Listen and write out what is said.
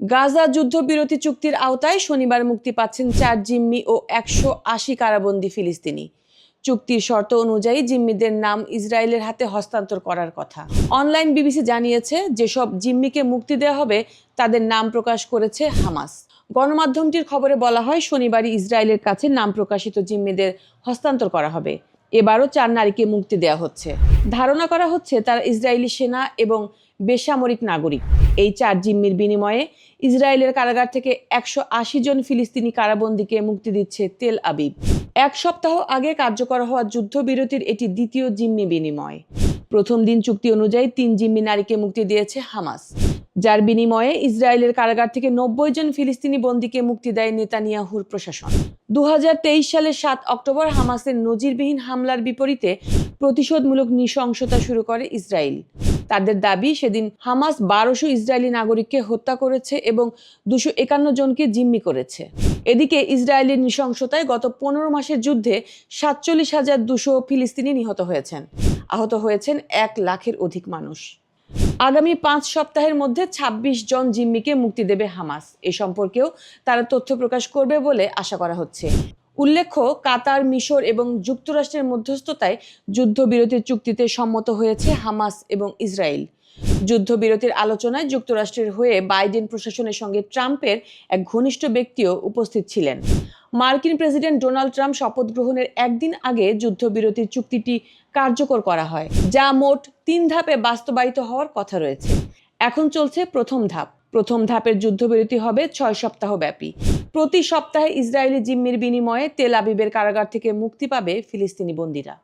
গাজা যুদ্ধবিরতি চুক্তির আওতায় শনিবার মুক্তি পাচ্ছেন চার জিম্মি ও একশো আশি কারাবন্দী ফিলিস্তিনি। চুক্তির শর্ত অনুযায়ী জিম্মিদের নাম ইসরায়েলের হাতে হস্তান্তর করার কথা। অনলাইন বিবিসি জানিয়েছে, যেসব জিম্মিকে মুক্তি দেওয়া হবে, তাদের নাম প্রকাশ করেছে হামাস। গণমাধ্যমটির খবরে বলা হয়, শনিবারই ইসরায়েলের কাছে নাম প্রকাশিত জিম্মিদের হস্তান্তর করা হবে। এবারও চার নারীকে মুক্তি দেওয়া হচ্ছে। ধারণা করা হচ্ছে, তারা ইসরায়েলি সেনা এবং বেসামরিক নাগরিক। এই চার জিম্মির বিনিময়ে ইসরায়েলের কারাগার থেকে একশো আশি জন ফিলিস্তিনি কারাবন্দীকে মুক্তি দিচ্ছে তেল আবিব। এক সপ্তাহ আগে কার্যকর হওয়া যুদ্ধবিরতির এটি দ্বিতীয় জিম্মি বিনিময়। প্রথম দিন চুক্তি অনুযায়ী তিন জিম্মি নারীকে মুক্তি দিয়েছে হামাস। যার বিনিময়ে ইসরায়েলের কারাগার থেকে নব্বই জন ফিলিস্তিনি বন্দীকে মুক্তি দেয় নেতানিয়াহুর প্রশাসন। দু হাজার তেইশ সালের সাত অক্টোবর হামাসের নজিরবিহীন হামলার বিপরীতে প্রতিশোধমূলক নৃশংসতা শুরু করে ইসরায়েল। তাদের দাবি সেদিন হামাস বারোশো ইসরায়েলি নাগরিককে হত্যা করেছে এবং দুশো একান্ন জনকে জিম্মি করেছে। এদিকে ইসরায়েলের নৃশংসতায় গত পনেরো মাসের যুদ্ধে সাতচল্লিশ হাজার দুশো ফিলিস্তিনি নিহত হয়েছেন। আহত হয়েছেন এক লাখের অধিক মানুষ। আগামী পাঁচ সপ্তাহের মধ্যে ২৬ জন জিম্মিকে মুক্তি দেবে হামাস। এ সম্পর্কেও তারা তথ্য প্রকাশ করবে বলে আশা করা হচ্ছে। উল্লেখ্য, কাতার, মিশর এবং যুক্তরাষ্ট্রের মধ্যস্থতায় যুদ্ধবিরতির চুক্তিতে সম্মত হয়েছে হামাস এবং ইসরায়েল। যুদ্ধবিরতির আলোচনায় যুক্তরাষ্ট্রের হয়ে বাইডেন প্রশাসনের সঙ্গে ট্রাম্পের এক ঘনিষ্ঠ ব্যক্তিও উপস্থিত ছিলেন। মার্কিন প্রেসিডেন্ট ডোনাল্ড ট্রাম্প শপথ গ্রহণের একদিন আগে যুদ্ধবিরতির চুক্তিটি কার্যকর করা হয়, যা মোট তিন ধাপে বাস্তবায়িত হওয়ার কথা রয়েছে। এখন চলছে প্রথম ধাপ। প্রথম ধাপের যুদ্ধবিরতি হবে ছয় সপ্তাহ ব্যাপী। প্রতি সপ্তাহে ইসরায়েলি জিম্মির বিনিময়ে তেল আবিবের কারাগার থেকে মুক্তি পাবে ফিলিস্তিনি বন্দীরা।